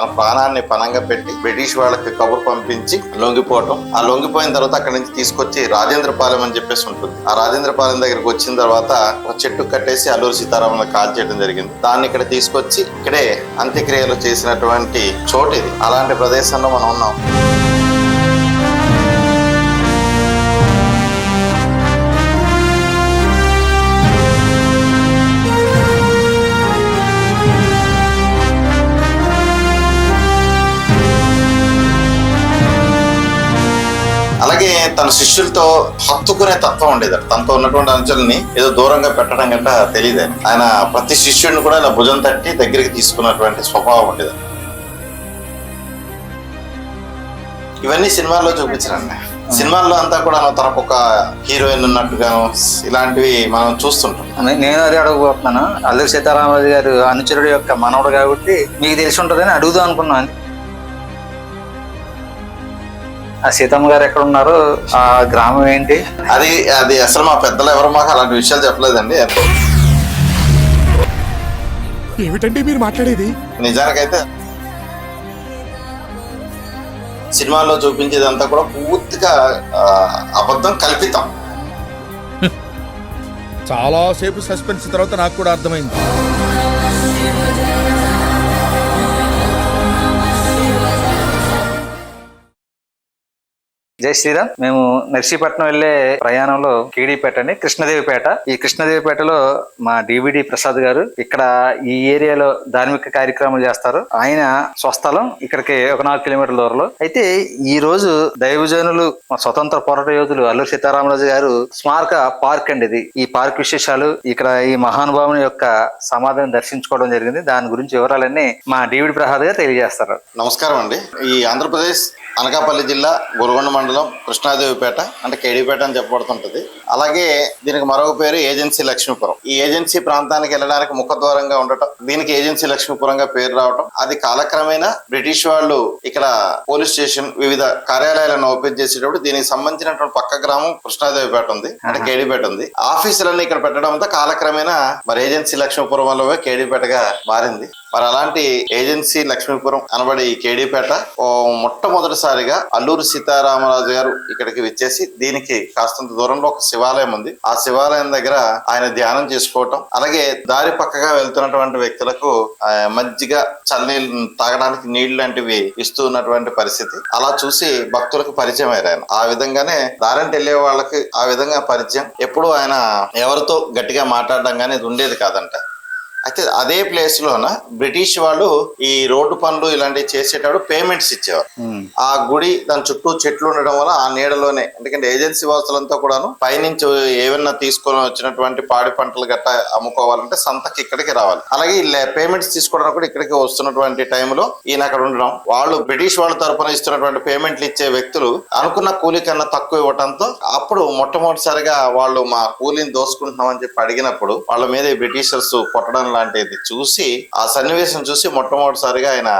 తన ప్రాణాన్ని పనంగా పెట్టి బ్రిటిష్ వాళ్ళకి కబురు పంపించి లొంగిపోవటం. ఆ లొంగిపోయిన తర్వాత అక్కడి నుంచి తీసుకొచ్చి రాజేంద్రపాలెం అని చెప్పేసి ఉంటుంది. ఆ రాజేంద్రపాలెం దగ్గరికి వచ్చిన తర్వాత ఒక చెట్టు కట్టేసి అల్లూరు సీతారామన్ కాల్ చేయడం జరిగింది. దాన్ని ఇక్కడ తీసుకొచ్చి ఇక్కడే అంత్యక్రియలు చేసినటువంటి చోటు ఇది. అలాంటి ప్రదేశంలో మనం ఉన్నాం. తన శిష్యులతో హత్తుకునే తత్వం ఉండేది తనతో ఉన్నటువంటి అంశాలని ఏదో దూరంగా పెట్టడం గంట తెలియదు ఆయన ప్రతి శిష్యుడిని కూడా ఇలా భుజం తట్టి దగ్గరికి తీసుకున్నటువంటి స్వభావం ఉండేది ఇవన్నీ సినిమాల్లో చూపించారండి. సినిమాల్లో అంతా కూడా తనకు ఒక హీరోయిన్ ఉన్నట్టుగాను ఇలాంటివి మనం చూస్తుంటాం. నేను అదే అడగబోతున్నాను అల్లూరి సీతారామరాజు గారు అనుచరుడు యొక్క మనవడు కాబట్టి మీకు తెలిసి ఉంటుందని అడుగుదాం అనుకున్నాను. సీతమ్మ గారు ఎక్కడ ఉన్నారు ఆ గ్రామం ఏంటి? అది అది అసలు మా పెద్దలు ఎవరు మాకు అలాంటి విషయాలు చెప్పలేదండి. ఏమిటండి మీరు మాట్లాడేది? నిజానికైతే సినిమాల్లో చూపించేదంతా కూడా పూర్తిగా ఆ, అబద్ధం కల్పితం. చాలా సేపు సస్పెన్స్ తర్వాత నాకు కూడా అర్థమైంది. జై శ్రీరామ్. మేము నర్సీపట్నం వెళ్ళే ప్రయాణంలో కేడీపేట అండి కృష్ణదేవిపేట. ఈ కృష్ణదేవిపేటలో మా డివిడి ప్రసాద్ గారు ఇక్కడ ఈ ఏరియాలో ధార్మిక కార్యక్రమాలు చేస్తారు. ఆయన స్వస్థలం ఇక్కడికి ఒక నాలుగు కిలోమీటర్ల దూరంలో. అయితే ఈ రోజు దైవజనులు మా స్వతంత్ర పోరాట యోధులు అల్లూరి సీతారామరాజు గారు స్మారక పార్క్ అండి ఇది. ఈ పార్క్ విశేషాలు ఇక్కడ ఈ మహానుభావుని యొక్క సమాధిని దర్శించుకోవడం జరిగింది. దాని గురించి వివరాలన్నీ మా డివిడి ప్రసాద్ గారు తెలియజేస్తారు. నమస్కారం అండి. ఈ ఆంధ్రప్రదేశ్ అనకాపల్లి జిల్లా గొలగొండ మండలం కృష్ణాదేవిపేట అంటే కేడీపేట అని చెప్పబడుతుంటది. అలాగే దీనికి మరొక పేరు ఏజెన్సీ లక్ష్మీపురం. ఈ ఏజెన్సీ ప్రాంతానికి వెళ్ళడానికి ముఖద్వారంగా ఉండటం దీనికి ఏజెన్సీ లక్ష్మీపురంగా పేరు రావటం అది కాలక్రమేణా బ్రిటిష్ వాళ్ళు ఇక్కడ పోలీస్ స్టేషన్ వివిధ కార్యాలయాలను ఓపెన్ చేసేటప్పుడు దీనికి సంబంధించినటువంటి పక్క గ్రామం కృష్ణాదేవిపేట ఉంది అంటే కేడీపేట ఉంది. ఆఫీసులన్నీ ఇక్కడ పెట్టడంతో కాలక్రమేణా మరి ఏజెన్సీ లక్ష్మీపురం వల్ల కేడీపేటగా మారింది. మరి అలాంటి ఏజెన్సీ లక్ష్మీపురం అనబడే ఈ కేడీపేట ఓ మొట్టమొదటిసారిగా అల్లూరి సీతారామరాజు గారు ఇక్కడికి విచ్చేసి దీనికి కాస్తంత దూరంలో ఒక శివాలయం ఉంది. ఆ శివాలయం దగ్గర ఆయన ధ్యానం చేసుకోవటం అలాగే దారి పక్కగా వెళ్తున్నటువంటి వ్యక్తులకు మజ్జిగ చల్లనీళ్ళు తాగడానికి నీళ్ళు లాంటివి ఇస్తూ ఉన్నటువంటి పరిస్థితి. అలా చూసి భక్తులకు పరిచయం అయ్యారు ఆయన. ఆ విధంగానే దారంటి వెళ్ళే వాళ్ళకి ఆ విధంగా పరిచయం. ఎప్పుడు ఆయన ఎవరితో గట్టిగా మాట్లాడడం కానీ ఉండేది కాదంట. అయితే అదే ప్లేస్ లోన బ్రిటిష్ వాళ్ళు ఈ రోడ్డు పనులు ఇలాంటివి చేసేటప్పుడు పేమెంట్స్ ఇచ్చేవారు. ఆ గుడి దాని చుట్టూ చెట్లు ఉండడం వల్ల ఆ నీడలోనే ఎందుకంటే ఏజెన్సీ వాసులంతా కూడాను పైనుంచి ఏమన్నా తీసుకొని వచ్చినటువంటి పాడి పంటలు గట్ట అమ్ముకోవాలంటే సంతకి ఇక్కడికి రావాలి. అలాగే పేమెంట్స్ తీసుకోవడానికి కూడా ఇక్కడికి వస్తున్నటువంటి టైంలో ఈయన అక్కడ ఉండడం. వాళ్ళు బ్రిటిష్ వాళ్ళ తరపున ఇస్తున్నటువంటి పేమెంట్లు ఇచ్చే వ్యక్తులు అనుకున్న కూలి కన్నా తక్కువ ఇవ్వడంతో అప్పుడు మొట్టమొదటిసారిగా వాళ్ళు మా కూలీని దోసుకుంటున్నాం అని చెప్పి అడిగినప్పుడు వాళ్ళ మీద బ్రిటిషర్స్ కొట్టడం లాంటిది చూసి ఆ సన్నివేశం చూసి మొట్టమొదటిసారిగా ఆయన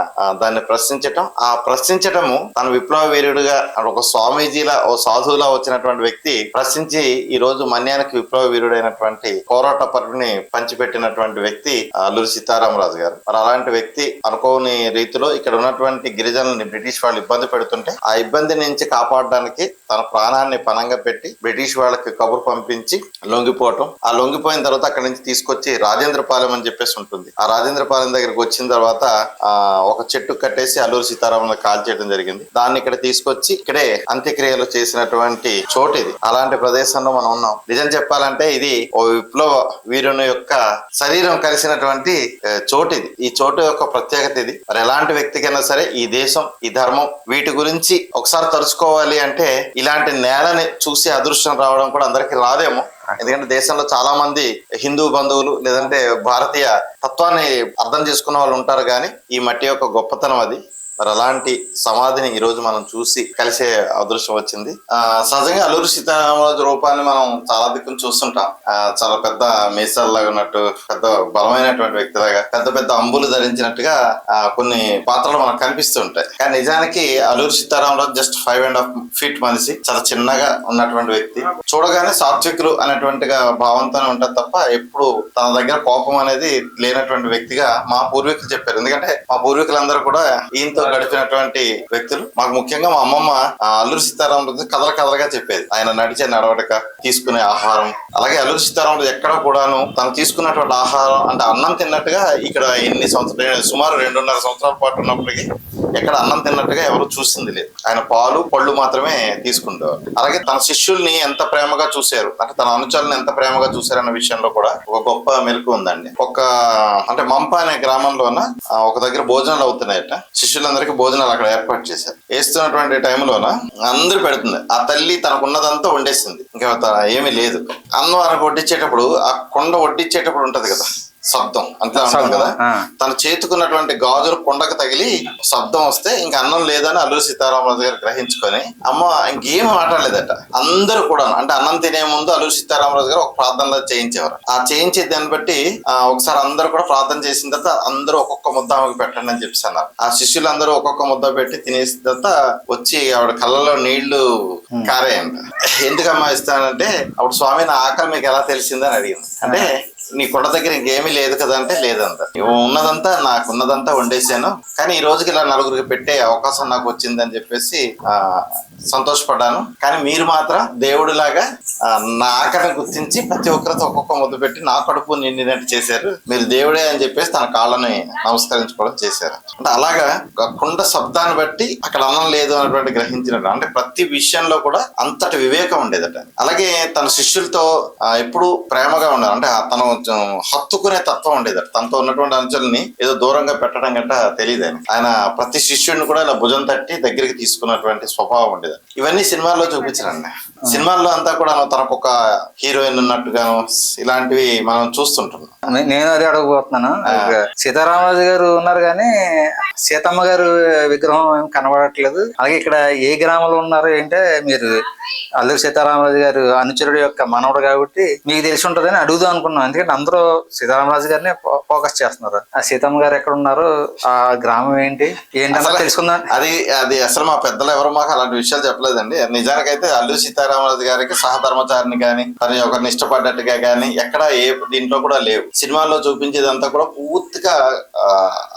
దాన్ని ప్రశ్నించటం. ఆ ప్రశ్నించటము తన విప్లవ వీరుడుగా ఒక స్వామీజీలా ఓ సాధువులా వచ్చినటువంటి వ్యక్తి ప్రశ్నించి ఈ రోజు మన్యానికి విప్లవ వీరుడైనటువంటి పోరాట పరుని పంచిపెట్టినటువంటి వ్యక్తి అల్లూరి సీతారామరాజు గారు. మరి అలాంటి వ్యక్తి అనుకోని రీతిలో ఇక్కడ ఉన్నటువంటి గిరిజనుల్ని బ్రిటిష్ వాళ్ళు ఇబ్బంది పెడుతుంటే ఆ ఇబ్బంది నుంచి కాపాడడానికి తన ప్రాణాన్ని పనంగా పెట్టి బ్రిటిష్ వాళ్ళకి కబురు పంపించి లొంగిపోవటం. ఆ లొంగిపోయిన తర్వాత అక్కడి నుంచి తీసుకొచ్చి రాజేంద్ర పాలెం అని చెప్పేసి ఉంటుంది. ఆ రాజేంద్రపాలెం దగ్గరికి వచ్చిన తర్వాత ఆ ఒక చెట్టు కట్టేసి అల్లూరి సీతారామన్ కాల్ చేయడం జరిగింది. దాన్ని ఇక్కడ తీసుకొచ్చి ఇక్కడే అంత్యక్రియలు చేసినటువంటి చోటు ఇది. అలాంటి ప్రదేశంలో మనం ఉన్నాం. నిజం చెప్పాలంటే ఇది ఓ విప్లవ వీరుని యొక్క శరీరం కలిసినటువంటి చోటు ఇది. ఈ చోటు యొక్క ప్రత్యేకత ఇది. మరి ఎలాంటి వ్యక్తికైనా సరే ఈ దేశం ఈ ధర్మం వీటి గురించి ఒకసారి తలుచుకోవాలి అంటే ఇలాంటి నేలని చూసి అదృష్టం రావడం కూడా అందరికీ రాదేమో. ఎందుకంటే దేశంలో చాలా మంది హిందూ బంధువులు లేదంటే భారతీయ తత్వాన్ని అర్థం చేసుకున్న వాళ్ళు ఉంటారు కానీ ఈ మట్టి యొక్క గొప్పతనం అది. మరి అలాంటి సమాధిని ఈ రోజు మనం చూసి కలిసే అదృష్టం వచ్చింది. ఆ సహజంగా అల్లూరు సీతారామరాజు రూపాన్ని మనం చాలా దిక్కును చూస్తుంటాం. చాలా పెద్ద మీసాల్లాగా ఉన్నట్టు పెద్ద బలమైనటువంటి వ్యక్తిలాగా పెద్ద పెద్ద అంబులు ధరించినట్టుగా ఆ, కొన్ని పాత్రలు మనకు కనిపిస్తుంటాయి. కానీ నిజానికి Alluri Sitaramaraju just five and half feet మనిషి చాలా చిన్నగా ఉన్నటువంటి వ్యక్తి. చూడగానే సాత్వికులు అనేటువంటిగా భావంతోనే ఉంటుంది తప్ప ఎప్పుడు తన దగ్గర కోపం అనేది లేనటువంటి వ్యక్తిగా మా పూర్వీకులు చెప్పారు. ఎందుకంటే మా పూర్వీకులందరూ కూడా ఈయనతో గడిపినటువంటి వ్యక్తులు. మాకు ముఖ్యంగా మా అమ్మమ్మ అల్లూరి సీతారామరాజు కథల కథలుగా చెప్పేది. ఆయన నడిచే నడవడక తీసుకునే ఆహారం. అలాగే అల్లూరి సీతారామరాజు ఎక్కడ కూడాను తను తీసుకున్నటువంటి ఆహారం అంటే అన్నం తిన్నట్టుగా ఇక్కడ ఎన్ని సంవత్సరాలు సుమారు రెండున్నర సంవత్సరాల పాటు ఉన్నప్పటికీ ఎక్కడ అన్నం తిన్నట్టుగా ఎవరు చూసింది లేదు. ఆయన పాలు పళ్ళు మాత్రమే తీసుకుంటారు అలాగే తన శిష్యుల్ని ఎంత ప్రేమగా చూశారు అంటే తన అనుచరులను ఎంత ప్రేమగా చూశారు అన్న విషయంలో కూడా ఒక గొప్ప మెలకు ఉందండి. ఒక అంటే మంప అనే గ్రామంలోన ఒక దగ్గర భోజనాలు అవుతున్నాయట. అందరికి భోజనాలు అక్కడ ఏర్పాటు చేశారు. వేస్తున్నటువంటి టైంలోన అందరూ పెడుతుంది. ఆ తల్లి తనకున్నదంతా వండేసింది. ఇంకా ఏమీ లేదు. అన్నం వడ్డించేటప్పుడు ఆ కొండ వడ్డించేటప్పుడు ఉంటది కదా. శబ్దం. అంతే ఉంటుంది కదా. తన చేతుకున్నటువంటి గాజులు కొండకు తగిలి శబ్దం వస్తే ఇంక అన్నం లేదని అల్లూరి సీతారామరాజు గారు గ్రహించుకొని అమ్మ ఇంకేం మాట్లాడలేదట. అందరూ కూడా అంటే అన్నం తినే ముందు అల్లూరి సీతారామరాజు గారు ఒక ప్రార్థనలో చేయించేవారు. ఆ చేయించే దాన్ని బట్టి ఒకసారి అందరూ కూడా ప్రార్థన చేసిన తర్వాత అందరూ ఒక్కొక్క ముద్ద ఆమెకు పెట్టండి అని చెప్పేసి అన్నారు. ఆ శిష్యులందరూ ఒక్కొక్క ముద్ద పెట్టి తినేసిన తర్వాత వచ్చి ఆవిడ కళ్ళలో నీళ్ళు కారేయంట. ఎందుకమ్మా ఇస్తానంటే అప్పుడు స్వామి నా ఆకలి మీకు ఎలా తెలిసిందని అడిగింది. అంటే నీ కొండ దగ్గర ఇంకేమీ లేదు కదా అంటే లేదంత ఉన్నదంతా నాకు ఉన్నదంతా వండేసాను కానీ ఈ రోజుకి ఇలా నలుగురికి పెట్టే అవకాశం నాకు వచ్చిందని చెప్పేసి ఆ సంతోషపడ్డాను. కానీ మీరు మాత్రం దేవుడిలాగా లాగా నా ఆకలిని గుర్తించి ప్రతి ఒక్కరితో ఒక్కొక్క ముద్దు పెట్టి నా కడుపు నిండినట్టు చేశారు. మీరు దేవుడే అని చెప్పేసి తన కాళ్ళని నమస్కరించుకోవడం చేశారు. అంటే అలాగా ఒక కుండ శబ్దాన్ని బట్టి అక్కడ అన్నం లేదు అనేటువంటి గ్రహించినట్టు అంటే ప్రతి విషయంలో కూడా అంతటి వివేకం ఉండేదట. అలాగే తన శిష్యులతో ఎప్పుడు ఎప్పుడూ ప్రేమగా ఉన్నారు. అంటే ఆ తను కొంచెం హత్తుకునే తత్వం ఉండేదట తనతో ఉన్నటువంటి అంశాలని ఏదో దూరంగా పెట్టడం గట్ట తెలియదు ఆయన ఆయన ప్రతి శిష్యుడిని కూడా ఇలా భుజం తట్టి దగ్గరికి తీసుకున్నటువంటి స్వభావం ఉండేది ఇవన్నీ సినిమాల్లో చూపించారండి సినిమాల్లో అంతా కూడా తనకు ఒక హీరోయిన్ ఉన్నట్టుగాను ఇలాంటివి మనం చూస్తుంటున్నాం. నేను అదే అడగబోతున్నాను. సీతారామరాజు గారు ఉన్నారు కానీ సీతమ్మ గారు విగ్రహం ఏం కనబడట్లేదు. అలాగే ఇక్కడ ఏ గ్రామంలో ఉన్నారు ఏంటంటే మీరు అల్లూరి సీతారామరాజు గారు అనుచరుడు యొక్క మనవడు కాబట్టి మీకు తెలిసి ఉంటుందని అడుగుదాం అనుకున్నాం. ఎందుకంటే అందరూ సీతారామరాజు గారిని ఫోకస్ చేస్తున్నారు. ఆ సీతమ్మ గారు ఎక్కడ ఉన్నారు? ఆ గ్రామం ఏంటి? ఏంటన్నా తెలుసుకుందాం. అది అది అసలు మా పెద్దలు ఎవరు మాకు అలాంటి విషయాలు చెప్పలేదండి. నిజానికైతే అల్లు సీతారామరాజు గారికి సహధర్మచారిని కానీ తను ఒకరిని ఇష్టపడ్డట్టుగా కానీ ఎక్కడ ఏ దీంట్లో కూడా లేవు. సినిమాల్లో చూపించేదంతా కూడా పూర్తిగా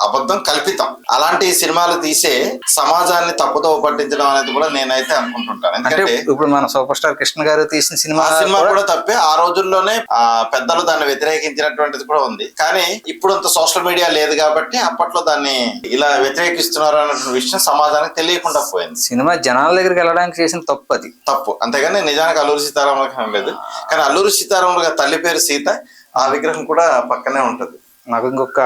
అబద్ధం కల్పితం. అలాంటి సినిమాలు తీసే సమాజాన్ని తప్పుతో పట్టించడం అనేది కూడా నేనైతే అనుకుంటుంటాను. అంటే ఎందుకంటే ఇప్పుడు మన సూపర్ స్టార్ కృష్ణ గారు తీసిన సినిమా సినిమా కూడా- తప్పే. ఆ రోజుల్లోనే ఆ పెద్దలు దాన్ని వ్యతిరేకించినటువంటిది కూడా ఉంది. కానీ ఇప్పుడు అంత సోషల్ మీడియా లేదు కాబట్టి అప్పట్లో దాన్ని ఇలా వ్యతిరేకిస్తున్నారు అన్న విషయం సమాజానికి తెలియకుండా పోయింది. సినిమా జనాల దగ్గరికి వెళ్ళడానికి చేసిన తప్పు అది తప్పు. అంతేగాని నిజానికి అల్లూరి సీతారామరాజు ఏం లేదు. కానీ అల్లూరి సీతారామరాజు గారి తల్లి పేరు సీత ఆ విగ్రహం కూడా పక్కనే ఉంటది. నాకు ఇంకొక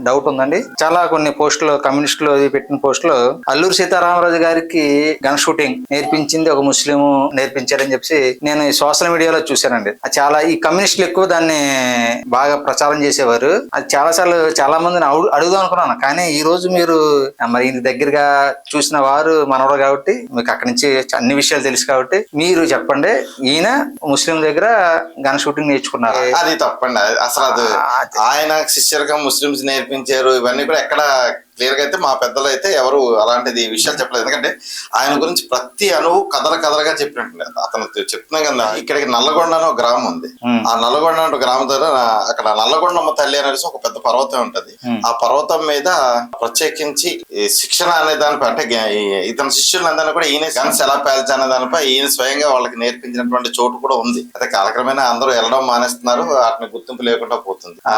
డౌట్ ఉందండి. చాలా కొన్ని పోస్టులు కమ్యూనిస్టులు అది పెట్టిన పోస్టులు అల్లూరి సీతారామరాజు గారికి గన్ షూటింగ్ నేర్పించింది ఒక ముస్లిం నేర్పించారని చెప్పి నేను ఈ సోషల్ మీడియాలో చూశానండి. అది చాలా ఈ కమ్యూనిస్టులు ఎక్కువ దాన్ని బాగా ప్రచారం చేసేవారు. అది చాలా సార్లు చాలా మందిని అడుగు అడుగుదాం అనుకున్నాను. కానీ ఈ రోజు మీరు మరి ఇంటి దగ్గరగా చూసిన వారు మనవడు కాబట్టి మీకు అక్కడి నుంచి అన్ని విషయాలు తెలుసు కాబట్టి మీరు చెప్పండి. ఈయన ముస్లిం దగ్గర గన్ షూటింగ్ నేర్చుకున్నారు? అది తప్పండి. అసలు అది అది- శిష్యులుగా ముస్లిమ్స్ నేర్పించారు. ఇవన్నీ కూడా ఎక్కడ క్లియర్గా అయితే మా పెద్దలు అయితే ఎవరు అలాంటిది విషయాలు చెప్పలేదు. ఎందుకంటే ఆయన గురించి ప్రతి అణువు కథల కథలుగా చెప్పినట్టు అతను చెప్తున్నాం కదా ఇక్కడికి నల్లగొండ అని ఒక గ్రామం ఉంది. ఆ నల్లగొండ అనే గ్రామం దగ్గర అక్కడ నల్లగొండమ్మ తల్లి అనేసి ఒక పెద్ద పర్వతం ఉంటది. ఆ పర్వతం మీద ప్రత్యేకించి శిక్షణ అనే దానిపై అంటే ఇతని శిష్యులందరినీ కూడా ఈయన గన్స్ ఎలా పేల్చాలనే దానిపై ఈయన స్వయంగా వాళ్ళకి నేర్పించినటువంటి చోటు కూడా ఉంది. అయితే కాలక్రమేణా అందరూ వెళ్ళడం మానేస్తున్నారు. వాటిని గుర్తింపు లేకుండా పోతుంది. ఆ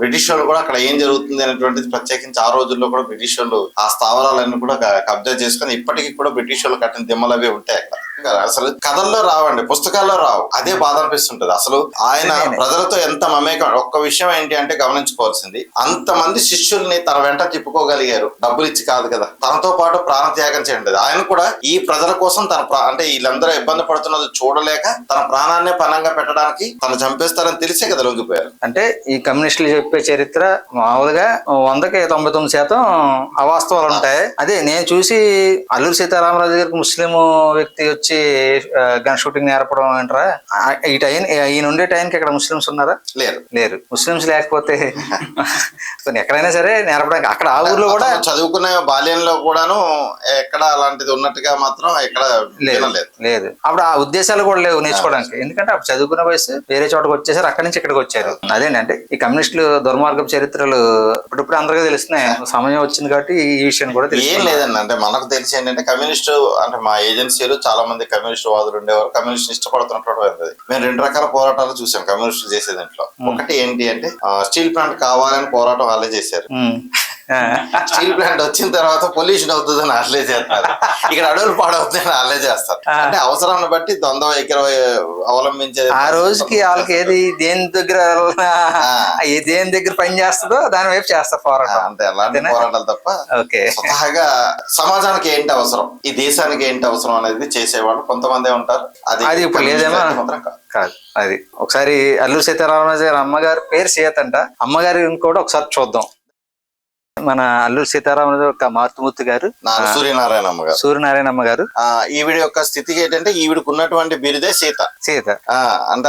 బ్రిటిష్ వాళ్ళు కూడా అక్కడ ఏం జరుగుతుంది అనేటువంటిది ప్రత్యేకించి ఆ రోజుల్లో కూడా బ్రిటిష్ వాళ్ళు ఆ స్థావరాలన్నీ కూడా కబ్జా చేసుకొని ఇప్పటికీ కూడా బ్రిటిష్ వాళ్ళు కట్టిన దిమ్మలు అవి ఉంటాయి. అక్కడ అసలు కథల్లో రావండి పుస్తకాల్లో రావు. అదే బాధ అనిపిస్తుంటది. అసలు ఆయన ప్రజలతో ఎంత మమేకం ఒక్క విషయం ఏంటి అంటే గమనించుకోవాల్సింది అంత మంది శిష్యుల్ని తన వెంట తిప్పుకోగలిగారు. డబ్బులు ఇచ్చి కాదు కదా. తనతో పాటు ప్రాణ త్యాగం చేయండి ఆయన కూడా ఈ ప్రజల కోసం తన ప్రా- అంటే వీళ్ళందరూ ఇబ్బంది పడుతున్నది చూడలేక తన ప్రాణాన్నే పణంగా పెట్టడానికి తను చంపేస్తారని తెలిసే కదా లొంగిపోయారు. అంటే ఈ కమ్యూనిస్టులు చెప్పే చరిత్ర మామూలుగా వందకి తొంభై తొమ్మిది శాతం అవాస్తవాలు ఉంటాయి. అదే నేను చూసి అల్లూరి సీతారామరాజు గారికి ముస్లిం వ్యక్తి వచ్చి గన్ షూటింగ్ నేర్పడం ఏంట్రా? ఆ, ఈ టైం ఈయన ఉండే టైంకి ఇక్కడ ముస్లిమ్స్ ఉన్నారా? లేరు. లేరు. ముస్లిమ్స్ లేకపోతే ఎక్కడైనా సరే నేర్పడానికి అక్కడ ఆ ఊర్లో కూడా చదువుకునే బాల్యంలో కూడాను ఎక్కడ అలాంటిది ఉన్నట్టుగా మాత్రం ఎక్కడ లేదు. లేదు. అప్పుడు ఆ ఉద్దేశాలు కూడా లేవు నేర్చుకోవడానికి. ఎందుకంటే అప్పుడు చదువుకున్న వయసు వేరే చోటకి వచ్చేసారు అక్కడి నుంచి ఇక్కడికి వచ్చారు. అదేంటి అంటే ఈ కమ్యూనిస్టులు దుర్మార్గపు చరిత్రలు ఇప్పుడిప్పుడు అందరికీ తెలుస్తున్నాయి. సమయం వచ్చింది కాబట్టి ఈ విషయం కూడా ఏం తెలుసు లేదండి. అంటే మనకు తెలిసి ఏంటంటే కమ్యూనిస్ట్ అంటే మా ఏజెన్సీలో చాలా మంది కమ్యూనిస్ట్ వాదులు ఉండేవారు కమ్యూనిస్ట్ ఇష్టపడుతున్నటువంటి మేము రెండు రకాల పోరాటాలు చూసాం కమ్యూనిస్టులు చేసే దాంట్లో ఒకటి ఏంటి అంటే స్టీల్ ప్లాంట్ కావాలని పోరాటం వాళ్ళే చేశారు. స్టీల్ ప్లాంట్ వచ్చిన తర్వాత పొల్యూషన్ అవుతుందని వాళ్ళే చేస్తారు. ఇక్కడ అడవులు పాడవుతుందని వాళ్ళే చేస్తారు. అంటే అవసరాన్ని బట్టి ద్వంద్వ వైఖరి అవలంబించే ఆ రోజుకి వాళ్ళకి ఏది దేని దగ్గర దేని దగ్గర పని చేస్తుందో దాని వైపు చేస్తారు పోరాటం. అంతే అలాంటి? పోరాటాలు తప్ప ఓకే. స్వతహాగా సమాజానికి ఏంటి అవసరం? ఈ దేశానికి ఏంటి అవసరం అనేది చేసేవాళ్ళు కొంతమందే ఉంటారు. అది ఇప్పుడు లేదేమో మాత్రం కాదు. అది. ఒకసారి అల్లూరి సీతారామరాజు గారి అమ్మగారి పేరు సీత అంట. అమ్మగారి ఇంకోటి ఒకసారి చూద్దాం. మన అల్లూరి సీతారామరాజు యొక్క మాతృమూర్తి గారు. నా సూర్యనారాయణ అమ్మ గారు. సూర్యనారాయణ అమ్మ గారు ఈవిడ యొక్క స్థితికి ఏంటంటే ఈవిడకు ఉన్నటువంటి బిరుదే సీత. సీత. ఆ, అంటే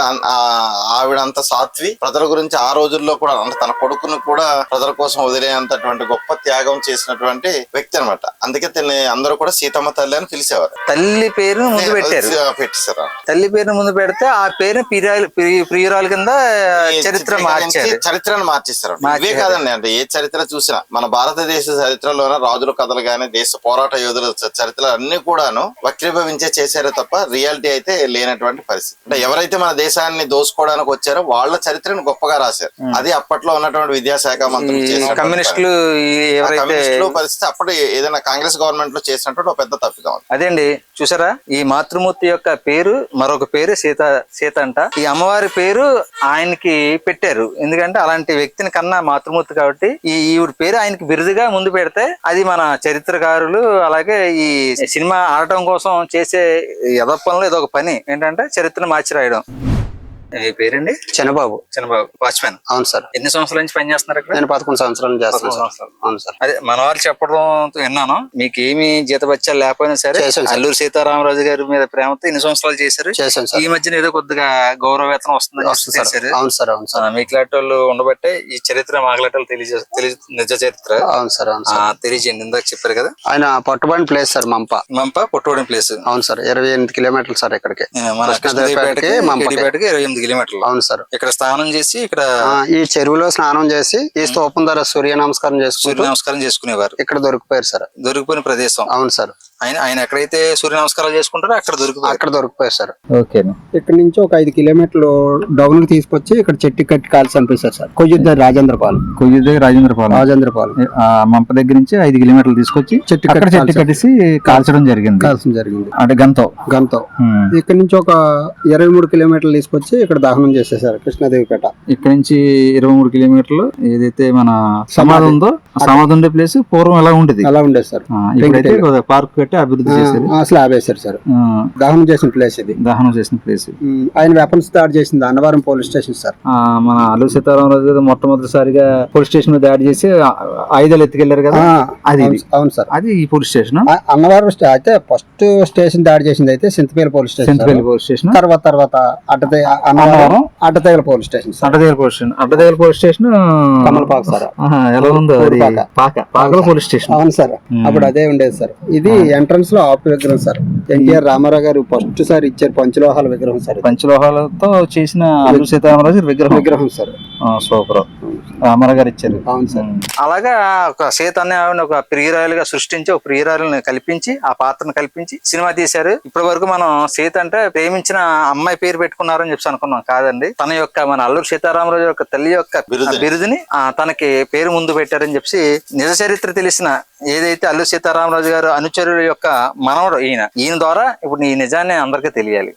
ఆవిడ అంత సాత్వి. ప్రజల గురించి ఆ రోజుల్లో కూడా అంటే తన కొడుకును కూడా ప్రజల కోసం వదిలేంతటువంటి గొప్ప త్యాగం చేసినటువంటి వ్యక్తి అనమాట అందుకే తిని అందరూ కూడా సీతమ్మ తల్లి అని పిలిచేవారు. తల్లి పేరును ముందు పెట్టారు. పెట్టేశారు. తల్లి పేరును ముందు పెడితే ఆ పేరు ప్రియురాలు ప్రి- కింద చరిత్ర మార్చారు. చరిత్రను మార్చేస్తారు ఇవే. కాదండి అంటే ఏ చరిత్ర చూసినా. మన భారతదేశ చరిత్రలోనే రాజుల కథలు గాని దేశ పోరాట యోధుల చ- చరిత్రలు అన్ని కూడాను వక్రీభవించే చేశారే తప్ప రియాలిటీ అయితే లేనటువంటి పరిస్థితి. అంటే ఎవరైతే మన దేశాన్ని దోసుకోవడానికి వచ్చారో వాళ్ళ చరిత్రను గొప్పగా రాశారు. అది అప్పట్లో ఉన్నటువంటి విద్యాశాఖ మంత్రులు కమ్యూనిస్టులు కమ్యూనిస్టులు పరిస్థితి అప్పుడు ఏదైనా కాంగ్రెస్ గవర్నమెంట్లో చేసినటువంటి ఒక పెద్ద తప్పిదం అది. అదేండి చూసారా? ఈ మాతృమూర్తి యొక్క పేరు మరొక పేరు సీత సీత అంట. ఈ అమ్మవారి పేరు ఆయనకి పెట్టారు. ఎందుకంటే అలాంటి వ్యక్తిని కన్నా మాతృమూర్తి కాబట్టి ఈ ఈవిడ పేరు ఆయనకి బిరుదుగా ముందు పెడితే అది మన చరిత్రకారులు అలాగే ఈ సినిమా ఆడటం కోసం చేసే యదప్పంలో ఇదొక ఒక పని ఏంటంటే చరిత్రను మార్చి రాయడం. పేరండి? చిన్నబాబు. చంద్రబాబు వాచ్మెన్ అవును సార్. ఎన్ని సంవత్సరాల నుంచి పని చేస్తున్నారు ఇక్కడ? నేను పదకొండు సంవత్సరాలు చేస్తాను సార్. అవును సార్. అదే మన వాళ్ళు చెప్పడం విన్నాను. మీకు ఏమి జీతబత్యాలు లేకపోయినా సరే చేశాను సార్. అల్లూరి సీతారామరాజు గారి మీద ప్రేమతో ఇన్ని సంవత్సరాలు చేశారు. చేశాను సార్. ఈ మధ్యన ఏదో కొద్దిగా గౌరవ వేతనం వస్తుంది సార్. అవును సార్ అవును సార్. మీకు లాంటి వాళ్ళు ఉండబట్టే ఈ చరిత్ర మాగలాటలు తెలియజే తెలియ నిజ చరిత్ర. అవును సార్ అవును ఆ, సార్ తెలియజేయండి. ఇందాక చెప్పారు కదా. ఆయన పట్టుబడిన ప్లేస్ సార్ మంప. మంప పొట్టోడిన ప్లేస్ అవును సార్ ఇరవై ఎనిమిది కిలోమీటర్లు సార్ ఇక్కడికి. మన కృష్ణదేవపేటకి కృష్ణదేవపేటకి మంపకి. కేడిపేటకి ఇరవై ఎనిమిది కిలోమీటర్లు. అవును సార్. ఇక్కడ స్నానం చేసి ఇక్కడ ఆ, ఈ చెరువులో స్నానం చేసి ఈ స్తూపం ధర సూర్య నమస్కారం సూర్య చేసుకుంటూ నమస్కారం చేసుకునేవారు. ఇక్కడ దొరికిపోయారు సార్. దొరికిపోయిన ప్రదేశం. అవును సార్. ఆయన ఆయన ఎక్కడైతే సూర్య నమస్కారాలు చేసుకుంటారో అక్కడ దొరికిపోయారు. అక్కడ దొరికిపోయారు సార్. ఓకే ఇక్కడ నుంచి ఒక ఐదు కిలోమీటర్లు డౌన్ తీసుకొచ్చి ఇక్కడ చెట్టు కట్టి కాల్చి చంపేశారు సార్. కొయ్యుద్ద రాజేంద్ర పాలెం కొయ్యూరు దగ్గర రాజేంద్ర పాలెం రాజేంద్ర పాలెం ఆ మంప దగ్గర నుంచి ఐదు కిలోమీటర్లు తీసుకొచ్చి చెట్టు అక్కడ కట్టి చెట్టు కట్టేసి కాల్చడం జరిగింది. కాల్చడం జరిగింది. అంటే గంతో. గంతో. ఇక్కడ నుంచి ఒక ఇరవై మూడు కిలోమీటర్లు తీసుకొచ్చి ఇక్కడ దహనం చేసేసారు కృష్ణాదేవిపేట. ఇక్కడ నుంచి ఇరవై మూడు కిలోమీటర్లు ఏదైతే మన సమాధి ఉందో సమాధి ఉండే ప్లేస్ పూర్వం ఎలా ఉండేది? అలా ఉండేది సార్. ఇప్పుడైతే పార్క్ కట్టి అభివృద్ధి చేశారు. స్లాబ్ వేశారు సార్. దహనం చేసిన ప్లేస్ ఇది. దహనం చేసిన ప్లేస్ ఆయన వెపన్స్ దాడి చేసింది అన్నవరం పోలీస్ స్టేషన్ సార్. మన అల్లు సీతారామరాజు గారు మొట్టమొదటిసారిగా పోలీస్ స్టేషన్ దాడి చేసి ఆయుధాలు ఎత్తుకెళ్ళారు కదా? అది అవును- సార్. అది ఈ పోలీస్ స్టేషన్? అన్నవరం అయితే ఫస్ట్ స్టేషన్ దాడి చేసింది అయితే సింతపేల పోలీస్ స్టేషన్ పోలీస్ స్టేషన్? తర్వాత తర్వాత అడ్డతే Annavaram. Addateegala police station sir. Addateegala police station. Addateegala police station Kamalapaka sir. ఎలా ఉందో అది? పాక. పాక. పాకల పోలీస్ స్టేషన్. అవును సార్. అప్పుడు అదే ఉండేది సార్. ఇది ఎంట్రన్స్లో ఆపు విగ్రహం సార్. ఎన్టీఆర్ రామారావు గారు ఫస్ట్ సార్ ఇచ్చారు పంచలోహాల విగ్రహం సార్. పంచలోహాలతో చేసిన అల్లు సీతారామరాజు విగ్రహం. విగ్రహం సార్. సూపర్. రామారావు గారు ఇచ్చారు. అవును సార్. అలాగా ఒక సీత అనే ఆవిడని ఒక ప్రియురాలుగా సృష్టించి ఒక ప్రియురాలని కల్పించి ఆ పాత్రను కల్పించి సినిమా తీశారు. ఇప్పటి వరకు మనం సీత అంటే ప్రేమించిన అమ్మాయి పేరు పెట్టుకున్నారని చెప్పి అనుకున్నాం. కాదండి. తన యొక్క మన అల్లూరు సీతారామరాజు యొక్క తల్లి యొక్క బిరుదుని. బిరుదుని ఆ, తనకి పేరు ముందు పెట్టారని చెప్పి నిజ చరిత్ర తెలిసిన ఏదైతే అల్లూరు సీతారామరాజు గారు అనుచరుల యొక్క మనవడు ఈయన ఈయన ద్వారా ఇప్పుడు ఈ నిజాన్ని అందరికీ తెలియాలి.